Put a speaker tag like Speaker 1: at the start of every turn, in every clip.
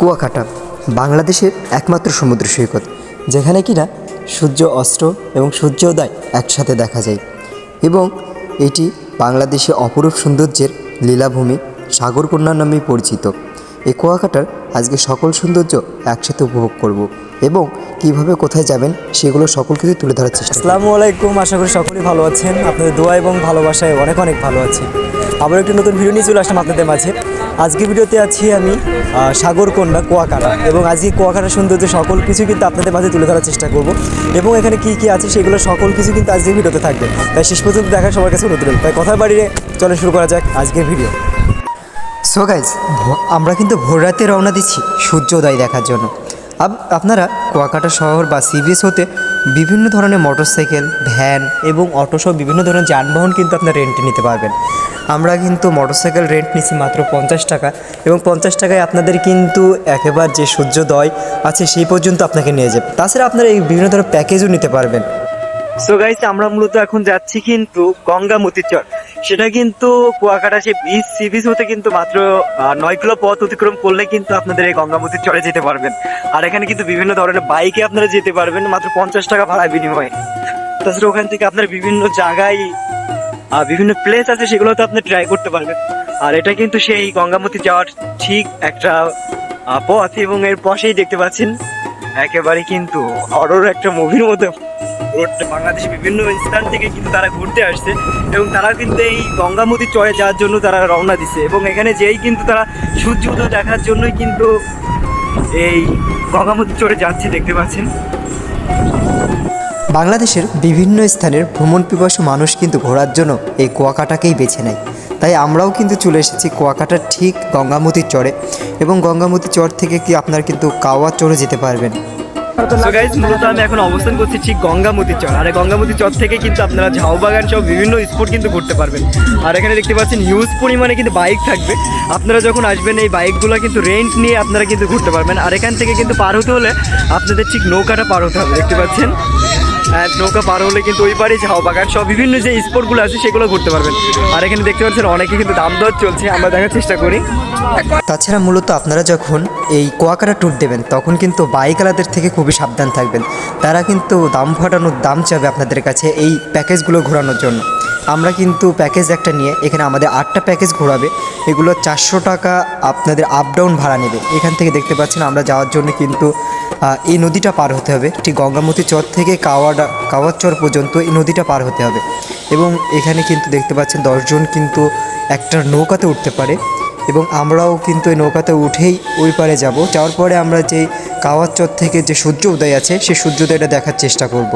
Speaker 1: কুয়াকাটা, বাংলাদেশের একমাত্র সমুদ্র সৈকত, যেখানে কিনা সূর্য অস্ত এবং সূর্যোদয় একসাথে দেখা যায়। এবং এটি বাংলাদেশে অপরূপ সৌন্দর্যের লীলাভূমি সাগরকন্যা নামেই পরিচিত। এই কুয়াকাটার আজকে সকল সৌন্দর্য একসাথে উপভোগ করব এবং কীভাবে কোথায় যাবেন সেগুলো সকল কিছু তুলে ধরার চেষ্টা।
Speaker 2: আসসালামু আলাইকুম, আশা করি সকলেই ভালো আছেন। আপনাদের দোয়া এবং ভালোবাসায় অনেক অনেক ভালো আছি। আবার একটি নতুন ভিডিও নিয়ে চলে আসলাম আপনাদের মাঝে। আজকে ভিডিওতে আছি আমি সাগরকন্যা কুয়াকাটা। এবং আজকে কুয়াকাটার সৌন্দর্য সকল কিছু কিন্তু আপনাদের মাঝে তুলে ধরার চেষ্টা করব। এবং এখানে কি কি আছে সেগুলো সকল কিছু কিন্তু আজকে ভিডিওতে থাকবে। তাই শেষ পর্যন্ত দেখা সবার কাছে অনুরোধ তাই কথা বাড়িয়ে চলে শুরু করা যাক আজকের ভিডিও।
Speaker 1: সো গাইজ আমরা কিন্তু ভোর রাতে রওনা দিচ্ছি সূর্যোদয় দেখার জন্য। আপ- আপনারা কুয়াকাটা শহর বা সিবিএস হতে বিভিন্ন ধরনের মোটরসাইকেল ভ্যান এবং অটোসহ বিভিন্ন ধরনের যানবাহন কিন্তু আপনারা রেন্টে নিতে পারবেন। আমরা কিন্তু মোটরসাইকেল রেন্ট নিছি মাত্র পঞ্চাশ টাকা এবং পঞ্চাশ টাকায় আপনাদের কিন্তু একেবারে যে সূর্যোদয় আছে সেই পর্যন্ত আপনাকে নিয়ে যাবে। তাছাড়া আপনারা এই বিভিন্ন ধরনের প্যাকেজও নিতে পারবেন।
Speaker 2: সো গাইস আমরা মূলত এখন যাচ্ছি কিন্তু গঙ্গা মতিচর সেটা কিন্তু কুয়াকাটা সে বিচ সি বিচ হতে কিন্তু মাত্র নয় কিলো পথ অতিক্রম করলে কিন্তু আপনাদের এই গঙ্গা মতিচরে যেতে পারবেন। আর এখানে কিন্তু বিভিন্ন ধরনের বাইকে আপনারা যেতে পারবেন, মাত্র পঞ্চাশ টাকা ভাড়া বিনিময়ে। তাছাড়া ওখান থেকে আপনার বিভিন্ন জায়গায় বিভিন্ন প্লেস আছে, সেগুলোতে আপনি ট্রাই করতে পারবেন। আর এটা কিন্তু সেই গঙ্গামতি যাওয়ার ঠিক একটা পথ এবং এর পাশেই দেখতে পাচ্ছেন, একেবারে কিন্তু হরর একটা মুভির মতো। বাংলাদেশের বিভিন্ন স্থান থেকে কিন্তু তারা ঘুরতে আসছে এবং তারা কিন্তু এই গঙ্গা গঙ্গামতি চরে যাওয়ার জন্য তারা রওনা দিছে এবং এখানে যেই কিন্তু তারা সূর্য উদয় দেখার জন্যই কিন্তু এই গঙ্গা গঙ্গামতি চরে যাচ্ছে, দেখতে পাচ্ছেন।
Speaker 1: বাংলাদেশের বিভিন্ন স্থানের ভ্রমণ পিপাসু মানুষ কিন্তু ঘোরার জন্য এই কুয়াকাটাকেই বেছে নেয়। তাই আমরাও কিন্তু চলে এসেছি কুয়াকাটার ঠিক গঙ্গামতির চরে এবং গঙ্গামতি চর থেকে কি আপনার কিন্তু কাওয়া চরে যেতে পারবেন।
Speaker 2: সো গাইজ মূলত আমি এখন অবস্থান করছি ঠিক গঙ্গামতি চর। আর গঙ্গামতি চর থেকে কিন্তু আপনারা ঝাউবাগান সহ বিভিন্ন স্পট কিন্তু ঘুরতে পারবেন। আর এখানে দেখতে পাচ্ছেন হিউজ পরিমাণে কিন্তু বাইক থাকবে। আপনারা যখন আসবেন এই বাইকগুলো কিন্তু রেন্ট নিয়ে আপনারা কিন্তু ঘুরতে পারবেন। আর এখান থেকে কিন্তু পার হতে হলে আপনাদের ঠিক নৌকাটা পার হতে হবে। দেখতে পাচ্ছেন? নৌকা পার হলে কিন্তু ওই পারে ঝাউবাগান সব বিভিন্ন যে স্পটগুলো আছে সেগুলো ঘুরতে পারবেন। আর এখানে দেখতে পাচ্ছেন অনেকে কিন্তু দাম দর চলছে, আমরা দেখার চেষ্টা করি।
Speaker 1: তাছাড়া মূলত আপনারা যখন এই কুয়াকাটা ট্যুর দেবেন, তখন কিন্তু বাইকওয়ালাদের থেকে খুবই সাবধান থাকবেন। তারা কিন্তু দাম ফাটানোর দাম চাবে আপনাদের কাছে এই প্যাকেজগুলো ঘোরানোর জন্য। আমরা কিন্তু প্যাকেজ একটা নিয়ে, এখানে আমাদের আটটা প্যাকেজ ঘোরাবে। এগুলো চারশো টাকা আপনাদের আপ ডাউন ভাড়া নেবে। এখান থেকে দেখতে পাচ্ছেন আমরা যাওয়ার জন্য কিন্তু এই নদীটা পার হতে হবে। ঠিক গঙ্গামতি চর থেকে কাওয়াডা, কাওয়ার চর পর্যন্ত এই নদীটা পার হতে হবে। এবং এখানে কিন্তু দেখতে পাচ্ছেন দশজন কিন্তু একটা নৌকাতে উঠতে পারে। এবং আমরাও কিন্তু এই নৌকাতে উঠেই ওই পারে যাব। যাওয়ার পরে আমরা যে কাওয়াচর থেকে যে সূর্য উদয় আছে, সেই সূর্যোদয়টা দেখার চেষ্টা করব।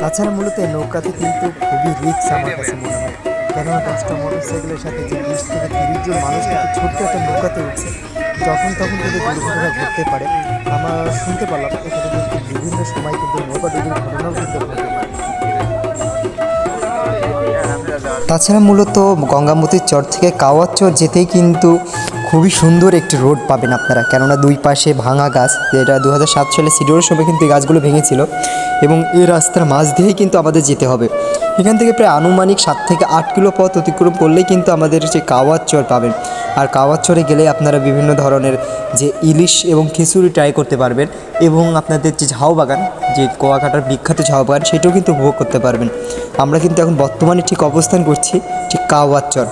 Speaker 1: তাছাড়া মূলত নৌকাতে কিন্তু খুবই রিক্স আমার কাছে মনে হয়। কেননা পাঁচটা মোটরসাইকেলের সাথে যে বিশ থেকে তিরিশ জন মানুষ ছোট্ট একটা নৌকাতে উঠছে। যখন তখন কিন্তু দুর্ঘটনা ঘটতে পারে। আমরা শুনতে পারলাম এখানে কিন্তু বিভিন্ন সময় কিন্তু নৌকা ডুবির ঘটনাও কিন্তু তাছাড়া মূলত গঙ্গামতির চর থেকে কাওয়ার চর যেতেই কিন্তু খুবই সুন্দর একটি রোড পাবেন আপনারা। কেননা দুই পাশে ভাঙা গাছ, যেটা দু হাজার সাত সালে সিডোরের সময় কিন্তু এই গাছগুলো ভেঙেছিল এবং এই রাস্তার মাঝ দিয়েই কিন্তু আমাদের যেতে হবে। এখান থেকে প্রায় আনুমানিক সাত থেকে আট কিলো পথ অতিক্রম করলেই কিন্তু আমাদের যে কাওয়ার চর পাবেন। আর কাওয়ার চরে গেলে আপনারা বিভিন্ন ধরনের যে ইলিশ এবং খিচুড়ি ট্রাই করতে পারবেন এবং আপনাদের যে ঝাউ বাগান, যে কুয়াকাটার বিখ্যাত ঝাউ বাগান, সেটাও কিন্তু উপভোগ করতে পারবেন। আমরা কিন্তু এখন বর্তমানে ঠিক অবস্থান করছি ঠিক কাওয়ার চর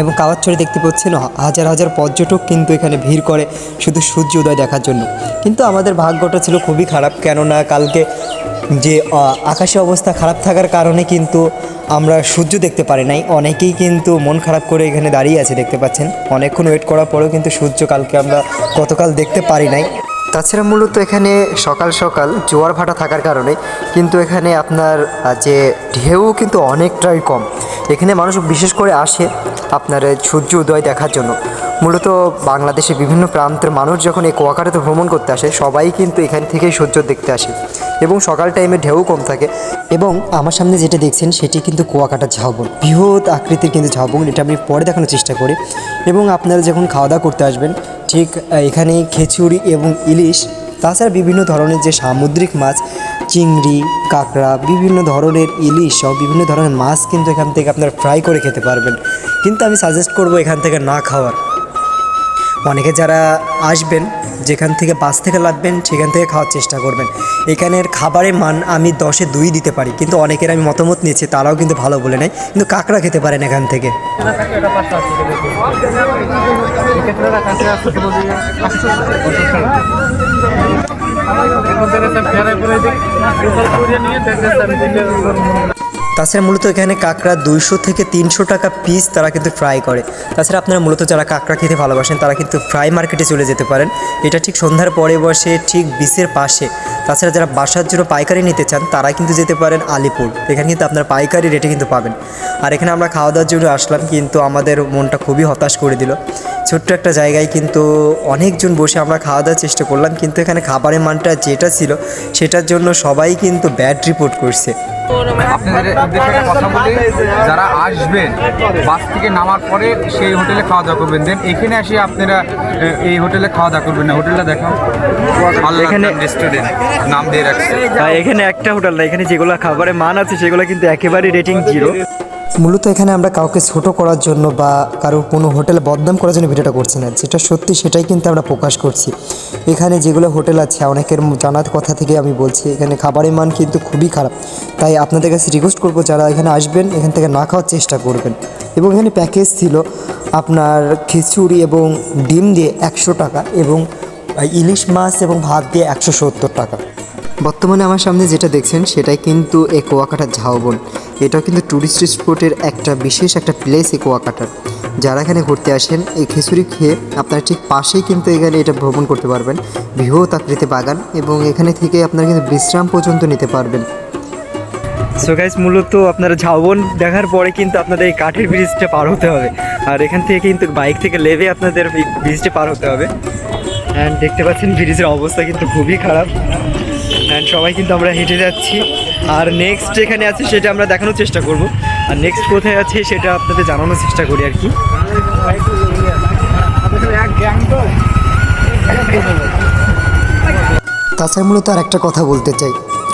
Speaker 1: এবং কাওয়ারচরে দেখতে পাচ্ছেন, হাজার হাজার পর্যটক কিন্তু এখানে ভিড় করে শুধু সূর্য উদয় দেখার জন্য। কিন্তু আমাদের ভাগ্যটা ছিল খুবই খারাপ, কেননা কালকে যে আকাশে অবস্থা খারাপ থাকার কারণে কিন্তু আমরা সূর্য দেখতে পারি নাই। অনেকেই কিন্তু মন খারাপ করে এখানে দাঁড়িয়ে আছে দেখতে পাচ্ছেন। অনেকক্ষণ ওয়েট করার পরেও কিন্তু সূর্য কালকে আমরা গতকাল দেখতে পারি নাই। তাছাড়া মূলত এখানে সকাল সকাল জোয়ার ভাটা থাকার কারণে কিন্তু এখানে আপনার যে ঢেউ কিন্তু অনেকটাই কম। এখানে মানুষ বিশেষ করে আসে আপনার সূর্য উদয় দেখার জন্য। মূলত বাংলাদেশের বিভিন্ন প্রান্তের মানুষ যখন এই কুয়াকাটাতে ভ্রমণ করতে আসে, সবাই কিন্তু এখান থেকেই সূর্য দেখতে আসে এবং সকাল টাইমে ঢেউ কম থাকে এবং আমার সামনে যেটা দেখছেন সেটি কিন্তু কুয়াকাটা ঝাউবন। বৃহৎ আকৃতির কিন্তু ঝাউবন, এটা আমি পরে দেখানোর চেষ্টা করি এবং আপনারা যখন খাওয়া দাওয়া করতে আসবেন, ঠিক এখানে খেচুড়ি এবং ইলিশ, তাছাড়া বিভিন্ন ধরনের যে সামুদ্রিক মাছ চিংড়ি, কাঁকড়া, বিভিন্ন ধরনের ইলিশ সব বিভিন্ন ধরনের মাছ কিন্তু এখান থেকে আপনারা ফ্রাই করে খেতে পারবেন। কিন্তু আমি সাজেস্ট করব এখান থেকে না খাওয়ার। অনেকে যারা আসবেন, যেখান থেকে বাস থেকে লাগবেন, সেখান থেকে খাওয়ার চেষ্টা করবেন। এখানের খাবারের মান আমি দশে দুই দিতে পারি, কিন্তু অনেকের আমি মতামত নিয়েছি, তারাও কিন্তু ভালো বলে নেয়, কিন্তু কাঁকড়া খেতে পারেন এখান থেকে। করে নিয়ে দেখতে তাছাড়া মূলত এখানে কাঁকড়া দুইশো থেকে তিনশো টাকা পিস তারা কিন্তু ফ্রাই করে। তাছাড়া আপনারা মূলত যারা কাঁকড়া খেতে ভালোবাসেন, তারা কিন্তু ফ্রাই মার্কেটে চলে যেতে পারেন। এটা ঠিক সন্ধ্যার পরে বসে, ঠিক বিচের পাশে। তাছাড়া যারা বাসার জন্য পাইকারি নিতে চান তারা কিন্তু যেতে পারেন আলিপুর। এখানে কিন্তু আপনার পাইকারি রেটে কিন্তু পাবেন। আর এখানে আমরা খাওয়া দাওয়ার জন্য আসলাম, কিন্তু আমাদের মনটা খুবই হতাশ করে দিল। ছোট্ট একটা জায়গায় কিন্তু অনেকজন বসে আমরা খাওয়া দাওয়ার চেষ্টা করলাম, কিন্তু এখানে খাবারের মানটা যেটা ছিল, সেটার জন্য সবাই কিন্তু ব্যাড রিপোর্ট করছে।
Speaker 3: আপনাদের সাথে কথা বলি যারা আসবেন বাস থেকে নামার পরে সেই হোটেলে খাওয়া দাওয়া করবেন। দেন এখানে এসে আপনারা এই হোটেলে খাওয়া দাওয়া করবেন না। হোটেলটা দেখাও।
Speaker 2: এখানে-
Speaker 3: রেস্টুরেন্ট নাম দিয়ে রাখছে।
Speaker 2: এখানে একটা হোটেল না এখানে যেগুলো খাবারের মান আছে সেগুলো কিন্তু একেবারে রেটিং জিরো
Speaker 1: মূলত এখানে আমরা কাউকে ছোট করার জন্য বা কারও কোনো হোটেলে বদনাম করার জন্য ভিডিওটা করছি না। যেটা সত্যি সেটাই কিন্তু আমরা প্রকাশ করছি। এখানে যেগুলো হোটেল আছে, অনেকের জানার কথা থেকে আমি বলছি, এখানে খাবারের মান কিন্তু খুবই খারাপ। তাই আপনাদের কাছে রিকোয়েস্ট করব, যারা এখানে আসবেন, এখান থেকে না খাওয়ার চেষ্টা করবেন। এবং এখানে প্যাকেজ ছিল আপনার খিচুড়ি এবং ডিম দিয়ে একশো টাকা এবং ইলিশ মাছ এবং ভাত দিয়ে একশো সত্তর টাকা। বর্তমানে আমার সামনে যেটা দেখছেন, সেটাই কিন্তু এই কুয়াকাটার ঝাউবন। এটাও কিন্তু ট্যুরিস্ট স্পটের একটা বিশেষ একটা প্লেস এই কুয়াকাটার। যারা এখানে ঘুরতে আসেন, এই খিচুড়ি খেয়ে আপনারা ঠিক পাশেই কিন্তু এখানে এটা ভ্রমণ করতে পারবেন। বৃহৎ আকৃতি বাগান এবং এখানে থেকে আপনারা কিন্তু বিশ্রাম পর্যন্ত নিতে পারবেন।
Speaker 2: সো গাইস মূলত আপনারা ঝাউবন দেখার পরে কিন্তু আপনাদের এই কাঠের ব্রিজটা পার হতে হবে। আর এখান থেকে কিন্তু বাইক থেকে লেবে আপনাদের ব্রিজটা পার হতে হবে। অ্যান্ড দেখতে পাচ্ছেন ব্রিজের অবস্থা কিন্তু খুবই খারাপ। সবাই কিন্তু আমরা হেঁটে যাচ্ছি। আর নেক্সট যেখানে আছে সেটা আমরা দেখানোর চেষ্টা করব। আর নেক্সট কোথায় আছে সেটা আপনাদের জানানোর চেষ্টা করি আর কি।
Speaker 1: তাছাড়া মূলত আর একটা কথা বলতে চাই।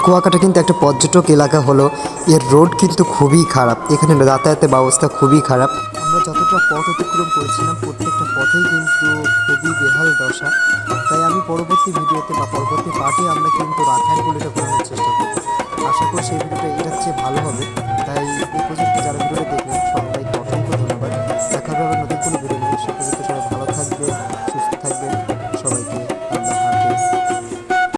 Speaker 1: কুয়াকাটা কিন্তু একটা পর্যটক এলাকা হলো। এর রোড কিন্তু খুবই খারাপ। এখানে যাতায়াতের ব্যবস্থা খুবই খারাপ। আমরা যতটা পথ অতিক্রম করেছিলাম, প্রত্যেকটা পথেই কিন্তু খুবই বেহাল দশা। তাই আমি পরবর্তী ভিডিওতে বা পরবর্তী পার্টে আমরা কিন্তু রাখার গুলিটা করানোর চেষ্টা করব। আশা করি সেই ভিডিওটা এটার ভালো হবে।